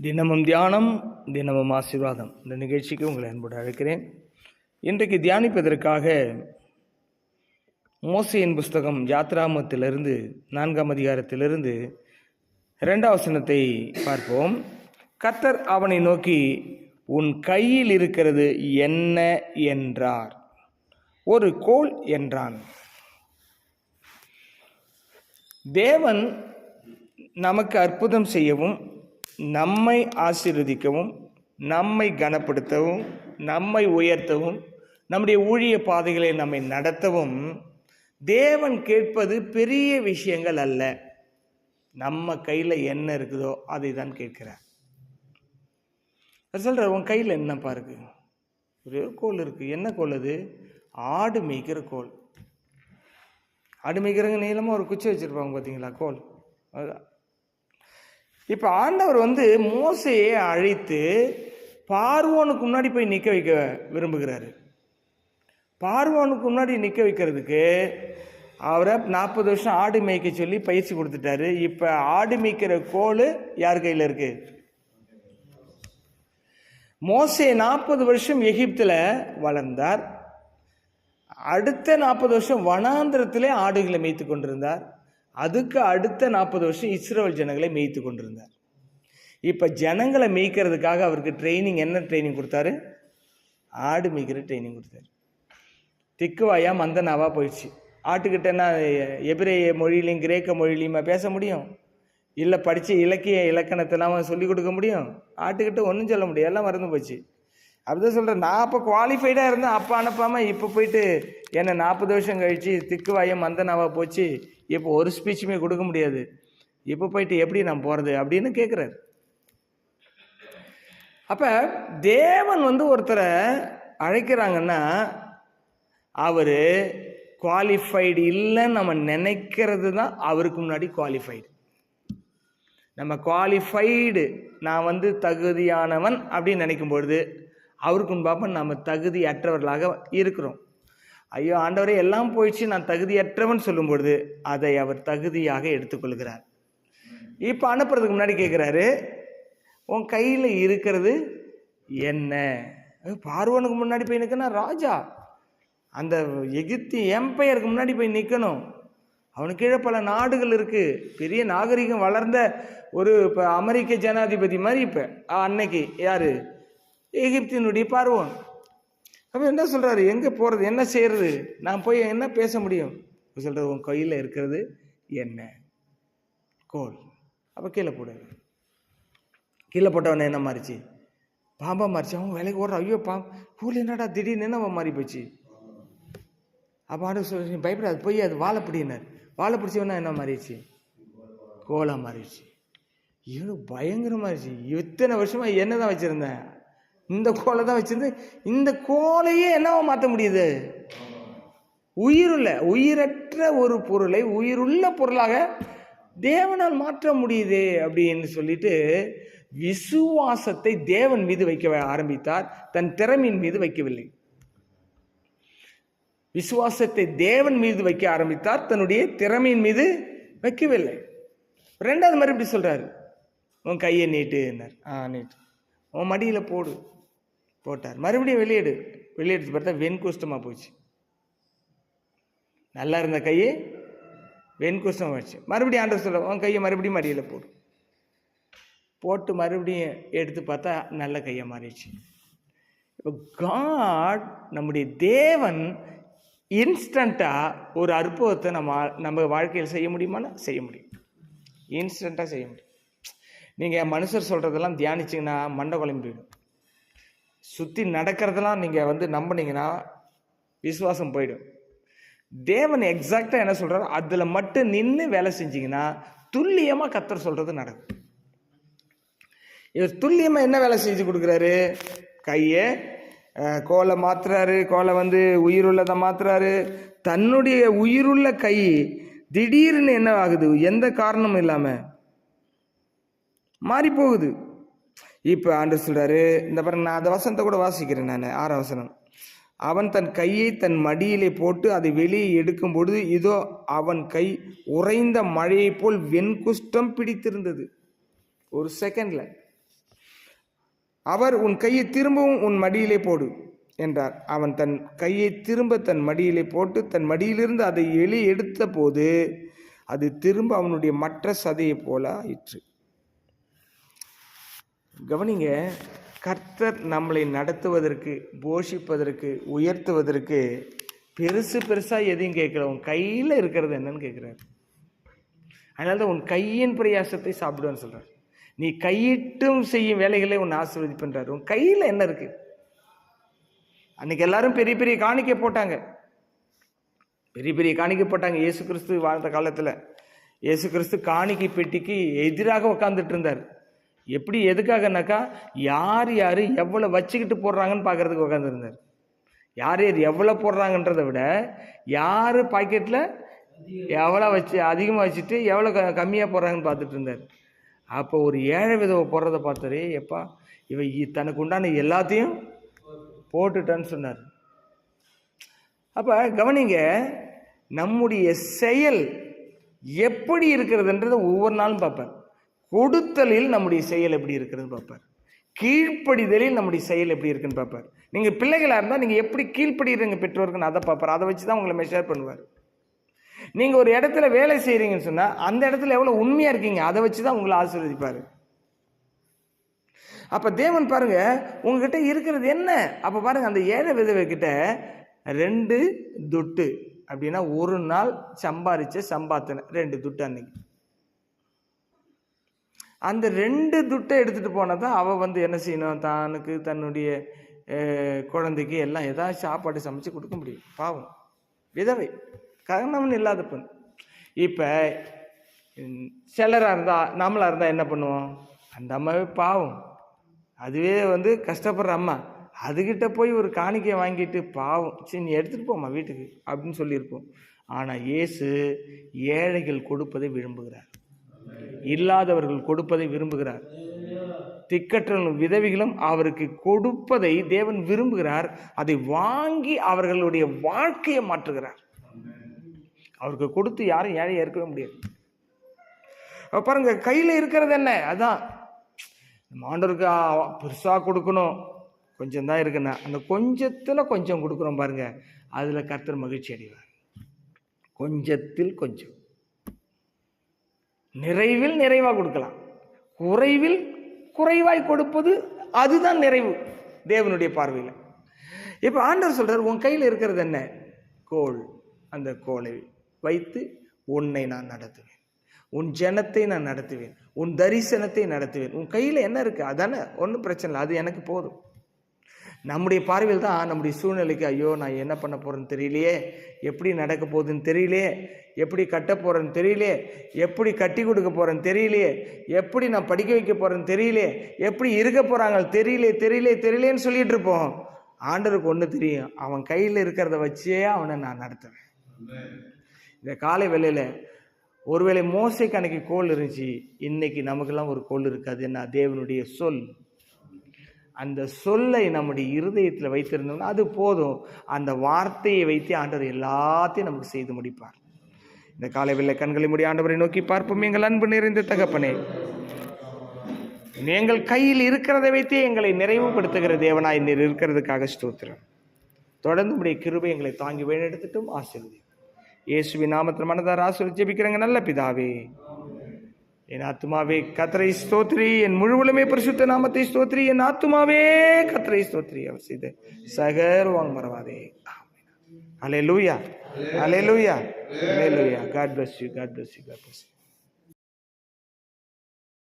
தினமும் தியானம் தினமும் ஆசீர்வாதம். இந்த நிகழ்ச்சிக்கு உங்களை அன்போடு அழைக்கிறேன். இன்றைக்கு தியானிப்பதற்காக மோசையின் புஸ்தகம் யாத்ராமத்திலிருந்து நான்காம் அதிகாரத்திலிருந்து இரண்டாம் வசனத்தை பார்ப்போம். கத்தர் அவனை நோக்கி உன் கையில் இருக்கிறது என்ன என்றார். ஒரு கோல் என்றான். தேவன் நமக்கு அற்புதம் செய்யவும் நம்மை ஆசீர்வதிக்கவும் நம்மை கனப்படுத்தவும் நம்மை உயர்த்தவும் நம்முடைய ஊழிய பாதைகளை நம்மை நடத்தவும் தேவன் கேட்பது பெரிய விஷயங்கள் அல்ல. நம்ம கையில் என்ன இருக்குதோ அதை தான் கேட்கிறார் சொல்கிற உன் கையில் என்னப்பா இருக்கு ஒரே ஒரு கோல் இருக்குது என்ன கோல் அது? ஆடு மேய்க்கிற கோல். ஆடு மேய்க்கிறவங்க நீளமாக ஒரு குச்சி வச்சுருப்பாங்க பார்த்தீங்களா கோல். அதுதான் இப்போ ஆண்டவர் வந்து மோசையை அழைத்து பார்வோனுக்கு முன்னாடி போய் நிற்க வைக்க விரும்புகிறாரு. பார்வோனுக்கு முன்னாடி நிற்க வைக்கிறதுக்கு அவரை நாற்பது வருஷம் ஆடு மேய்க்க சொல்லி பயிற்சி கொடுத்துட்டாரு. இப்போ ஆடு மேய்க்கிற கோல் யார் கையில் இருக்கு? மோசே நாற்பது வருஷம் எகிப்தில் வளர்ந்தார். அடுத்த நாற்பது வருஷம் வனாந்திரத்திலே ஆடுகளை மேய்த்து கொண்டிருந்தார். அதுக்கு அடுத்த நாற்பது வருஷம் இஸ்ரோல் ஜனங்களை மேய்த்து கொண்டிருந்தார். இப்போ ஜனங்களை மேய்க்கிறதுக்காக அவருக்கு ட்ரைனிங் என்ன ட்ரைனிங் கொடுத்தாரு? ஆடு மேய்க்கிற ட்ரைனிங் கொடுத்தாரு. திக்குவாயா மந்தனாவாக போயிடுச்சு. ஆட்டுக்கிட்ட என்ன எபிரேய மொழியிலையும் கிரேக்க மொழியிலையுமா பேச முடியும்? இல்லை படித்து இலக்கிய இலக்கணத்தெல்லாம் சொல்லி கொடுக்க முடியும்? ஆட்டுக்கிட்ட ஒன்றும் சொல்ல முடியும் எல்லாம் மறந்து போச்சு. அப்படிதான் சொல்கிறேன் நான் அப்போ குவாலிஃபைடாக இருந்தேன். அப்போ அனுப்பாமல் இப்போ போயிட்டு என்னை நாற்பது வருஷம் கழித்து திக்குவாயம் மந்தனாவாக போச்சு. இப்போ ஒரு ஸ்பீச்சுமே கொடுக்க முடியாது. இப்போ போயிட்டு எப்படி நான் போகிறது அப்படின்னு கேட்குறாரு அப்போ தேவன் வந்து ஒருத்தரை அழைக்கிறாங்கன்னா அவர் குவாலிஃபைடு இல்லைன்னு நம்ம நினைக்கிறது தான் அவருக்கு முன்னாடி குவாலிஃபைடு நம்ம குவாலிஃபைடு நான் வந்து தகுதியானவன் அப்படின்னு நினைக்கும் பொழுது அவருக்கு முன்பாக நம்ம தகுதி அற்றவர்களாக இருக்கிறோம். ஐயோ ஆண்டவரே எல்லாம் போயிடுச்சு நான் தகுதியற்றவன் சொல்லும் பொழுது அதை அவர் தகுதியாக எடுத்துக்கொள்கிறார். இப்போ அனுப்புறதுக்கு முன்னாடி கேட்குறாரு உன் கையில் இருக்கிறது என்ன? பார்வனுக்கு முன்னாடி போய் நிற்கணும் ராஜா. அந்த எகிப்தி எம்பையருக்கு முன்னாடி போய் நிற்கணும் அவனுக்கு கீழே பல நாடுகள் இருக்குது பெரிய நாகரிகம் வளர்ந்த ஒரு இப்போ அமெரிக்க ஜனாதிபதி மாதிரி இப்போ அன்னைக்கு யார்? எகிப்தினுடைய பார்வோன். அப்போ என்ன சொல்கிறாரு எங்கே போகிறது என்ன செய்கிறது நான் போய் என்ன பேச முடியும்? சொல்கிறது உன் கையில் இருக்கிறது என்ன? கோல். அப்போ கீழே போடு கீழே போட்டவன என்ன மாறிச்சு? பாம்பா மாறிச்சு. அவன் வேலைக்கு ஓடுறான். ஐயோ பாம் பூல் என்னடா திடீர்னு என்ன அவன் மாறி போச்சு? அப்போ ஆண்டு சொல்லி நீ பயப்படாது போய் அது வாழை பிடினார் வாழை பிடிச்சவனா என்ன மாறிடுச்சு கோலாக மாறிடுச்சு இவனு இருந்துச்சு. இத்தனை வருஷமாக என்ன தான் வச்சுருந்தேன்? இந்த கோலை தான் வச்சுருந்து இந்த கோலையே என்னவா மாற்ற முடியுது? உயிருள்ள உயிரற்ற ஒரு பொருளை உயிருள்ள பொருளாக தேவனால் மாற்ற முடியுதே அப்படின்னு சொல்லிட்டு விசுவாசத்தை தேவன் மீது வைக்க ஆரம்பித்தார். தன் திறமையின் மீது வைக்கவில்லை. விசுவாசத்தை தேவன் மீது வைக்க ஆரம்பித்தார். தன்னுடைய திறமையின் மீது வைக்கவில்லை. ரெண்டாவது மாதிரி இப்படி சொல்றாரு. உன் கையை நீட்டு ஆ நீட்டு. உன் மடியில் போடு. போட்டார். மறுபடியும் வெளியேடு. வெளியெடுத்து பார்த்தா வெண்குஷ்டமாக போச்சு. நல்லா இருந்த கையை வெண்குஷ்டம் வச்சு மறுபடியும் ஆண்டவர் சொல்ல உன் கையை மறுபடியும் மடியில் போடு. போட்டு மறுபடியும் எடுத்து பார்த்தா நல்ல கையை மாறிடுச்சு. இப்போ காட் நம்முடைய தேவன் இன்ஸ்டண்ட்டாக ஒரு அற்புதத்தை நம்ம நம்ம வாழ்க்கையில் செய்ய முடியுமானா? செய்ய முடியும். இன்ஸ்டண்ட்டாக செய்ய முடியும். நீங்கள் மனுஷர் சொல்கிறதெல்லாம் தியானிச்சிங்கன்னா மண்டை குழம்பு போயிடும். சுற்றி நடக்கிறதெல்லாம் நீங்கள் வந்து நம்பினீங்கன்னா விசுவாசம் போயிடும். தேவன் எக்ஸாக்டாக என்ன சொல்கிறார் அதில் மட்டும் நின்று வேலை செஞ்சிங்கன்னா துல்லியமாக கத்தர் சொல்கிறது நடக்கும். இவர் துல்லியமாக என்ன வேலை செஞ்சு கொடுக்குறாரு? கையை கோலை மாத்துறாரு. கோலை வந்து உயிருள்ளதை மாத்துறாரு. தன்னுடைய உயிருள்ள கை திடீர்னு என்ன ஆகுது? எந்த காரணமும் இல்லாமல் மாறி போகுது. இப்போ ஆண்டு சொல்கிறாரு இந்த பாருங்க நான் அந்த வசனத்தை கூட வாசிக்கிறேன் நான் ஆறாம் வசனம். அவன் தன் கையை தன் மடியிலே போட்டு அதை வெளியே எடுக்கும் பொழுது இதோ அவன் கை உறைந்த மழையைப் போல் வெண்குஷ்டம் பிடித்திருந்தது. ஒரு செகண்டில் அவர் உன் கையை திரும்பவும் உன் மடியிலே போடு என்றார். அவன் தன் கையை திரும்ப தன் மடியிலே போட்டு தன் மடியிலிருந்து அதை எலி எடுத்த போது அது திரும்ப அவனுடைய மற்ற சதையைப் போல ஆயிற்று. கவனிங்க கர்த்தர் நம்மளை நடத்துவதற்கு போஷிப்பதற்கு உயர்த்துவதற்கு பெருசு பெருசாக எதையும் கேட்கல. உன் கையில் இருக்கிறது என்னன்னு கேட்குறாரு. அதனால தான் உன் கையின் பிரயாசத்தை சாப்பிடுவேன்னு சொல்கிறார் நீ கையிட்டும் செய்யும் வேலைகளை உன்னை ஆசீர்வதிப்புன்றார். உன் கையில் என்ன இருக்குது அன்றைக்கி எல்லாரும் பெரிய பெரிய காணிக்கை போட்டாங்க. பெரிய பெரிய காணிக்கை போட்டாங்க இயேசு கிறிஸ்து வாழ்ந்த காலத்தில். இயேசு கிறிஸ்து காணிக்கை பெட்டிக்கு எதிராக உட்காந்துட்டு இருந்தார். எப்படி எதுக்காகனாக்கா யார் யார் எவ்வளோ வச்சுக்கிட்டு போடுறாங்கன்னு பார்க்கறதுக்கு உட்காந்துருந்தார் யார் யார் எவ்வளோ போடுறாங்கன்றதை விட யார் பாக்கெட்டில் எவ்வளோ வச்சு அதிகமாக வச்சுட்டு எவ்வளோ க கம்மியாக போடுறாங்கன்னு பார்த்துட்டு இருந்தார். அப்போ ஒரு ஏழை விதவை போடுறத பார்த்தாரு எப்பா இவன் இ- தனக்கு உண்டான எல்லாத்தையும் போட்டுட்டான்னு சொன்னார். அப்போ கவனிங்க நம்முடைய செயல் எப்படி இருக்கிறதுன்றதை ஒவ்வொரு நாளும் பார்ப்பேன். கொடுத்தலில் நம்முடைய செயல் எப்படி இருக்குதுன்னு பார்ப்பார். கீழ்ப்படிதலில் நம்முடைய செயல் எப்படி இருக்குன்னு பார்ப்பார். நீங்கள் பிள்ளைகளாக இருந்தால் நீங்கள் எப்படி கீழ்ப்படுகிறீங்க பெற்றோருக்குன்னு அதை பார்ப்பார். அதை வச்சு தான் உங்களை மெஷர் பண்ணுவார். நீங்கள் ஒரு இடத்துல வேலை செய்கிறீங்கன்னு சொன்னால் அந்த இடத்துல எவ்வளோ உண்மையாக இருக்கீங்க அதை வச்சு தான் உங்களை ஆசீர்வதிப்பார். அப்போ தேவன் பாருங்க உங்ககிட்ட இருக்கிறது என்ன? அப்போ பாருங்க அந்த ஏழை விதவை கிட்ட ரெண்டு துட்டு. அப்படின்னா ஒரு நாள் சம்பாரிச்ச சம்பாத்தனை ரெண்டு துட்டு அன்னைக்கு. அந்த ரெண்டு துட்டை எடுத்துகிட்டு போனால் தான் அவள் வந்து என்ன செய்யணும்? தானுக்கு தன்னுடைய குழந்தைக்கு எல்லாம் ஏதாவது சாப்பாடு சமைச்சு கொடுக்க முடியும். பாவம். விதவை. கணவன் இல்லாத பெண். இப்போ சிலராக இருந்தால் நம்மளாக இருந்தால் என்ன பண்ணுவோம்? அந்த அம்மாவே பாவம். அதுவே வந்து கஷ்டப்படுற அம்மா. அதுக்கிட்ட போய் ஒரு காணிக்கையை வாங்கிட்டு பாவம். சரி நீ எடுத்துகிட்டு போம்மா வீட்டுக்கு அப்படின்னு சொல்லியிருப்போம். ஆனால் இயேசு ஏழைகள் கொடுப்பதை விரும்புகிறார். இல்லாதவர்கள் கொடுப்பதை விரும்புகிறார். திக்கற்றவர்களும் விதவிகளும் அவருக்கு கொடுப்பதை தேவன் விரும்புகிறார். அதை வாங்கி அவர்களுடைய வாழ்க்கையை மாற்றுகிறார். அவருக்கு கொடுத்து யாரும் ஏழையா இருக்கவே முடியாது. பாருங்க கையில் இருக்கிறது என்ன? அதான். நம்ம ஆண்டவருக்கு கொடுக்கணும். கொஞ்சம் தான் இருக்குன்னா அந்த கொஞ்சத்தில் கொஞ்சம் கொடுக்குறோம் பாருங்க. அதில் கர்த்தர் மகிழ்ச்சி அடைவார். கொஞ்சத்தில் கொஞ்சம். நிறைவில் நிறைவாக கொடுக்கலாம். குறைவில் குறைவாய் கொடுப்பது அதுதான் நிறைவு தேவனுடைய பார்வையில். இப்போ ஆண்டவர் சொல்கிறார் உன் கையில் இருக்கிறது என்ன? கோல். அந்த கோலை வைத்து உன்னை நான் நடத்துவேன். உன் ஜனத்தை நான் நடத்துவேன். உன் தரிசனத்தை நடத்துவேன். உன் கையில் என்ன இருக்குது அதானே ஒன்றும் பிரச்சனை இல்லை. அது எனக்கு போதும். நம்முடைய பார்வையில் தான் நம்முடைய சூழ்நிலைக்கு ஐயோ நான் என்ன பண்ண போகிறேன்னு தெரியலையே எப்படி நடக்க போகுதுன்னு தெரியலையே எப்படி கட்ட போகிறேன்னு தெரியலையே எப்படி கட்டி கொடுக்க போகிறேன்னு தெரியலையே எப்படி நான் படிக்க வைக்க போகிறேன்னு தெரியலையே எப்படி இருக்க போகிறாங்கன்னு தெரியலையே தெரியலையே தெரியலேன்னு சொல்லிகிட்டு இருப்போம். ஆண்டருக்கு ஒன்று தெரியும் அவன் கையில் இருக்கிறத வச்சே அவனை நான் நடத்துவேன். இந்த காலை வேலையில் ஒருவேளை மோசைக்கு அன்னைக்கு கோல் இருந்துச்சு இன்னைக்கு நமக்கெல்லாம் ஒரு கோல் இருக்காது என்ன? தேவனுடைய சொல். அந்த சொல்லை நம்முடைய இருதயத்தில் வைத்திருந்தோம்னா அது போதும். அந்த வார்த்தையை வைத்து ஆண்டவர் எல்லாத்தையும் நமக்கு செய்து முடிப்பார். இந்த காலை வெள்ளை கண்களை முடி ஆண்டவரை நோக்கி பார்ப்போம். எங்கள் அன்பு நிறைந்த தகப்பனே எங்கள் கையில் இருக்கிறதை வைத்தே எங்களை நிறைவுபடுத்துகிற தேவனாய் நீர் இருக்கிறதுக்காக ஸ்தோத்திரம். தொடர்ந்து உடைய கிருபை எங்களை தாங்கி வழிநடத்திட்டும் ஆசிர்வதி இயேசுவின் நாமத்தில் மனதார் ஆசிரியர் ஜெபிக்கிறங்க. நல்ல பிதாவே என் ஆத்துமாவே கத்தரை ஸ்தோத்ரி. என் முழுவலுமே பரிசுத்த நாமத்தை ஸ்தோத்ரி. என் ஆத்துமாவே கத்தரை ஸ்தோத்ரி. அவர் செய்த சகர்வாங் மறவாதே அலே லூயா hallelujah hallelujah God bless you God bless you God bless you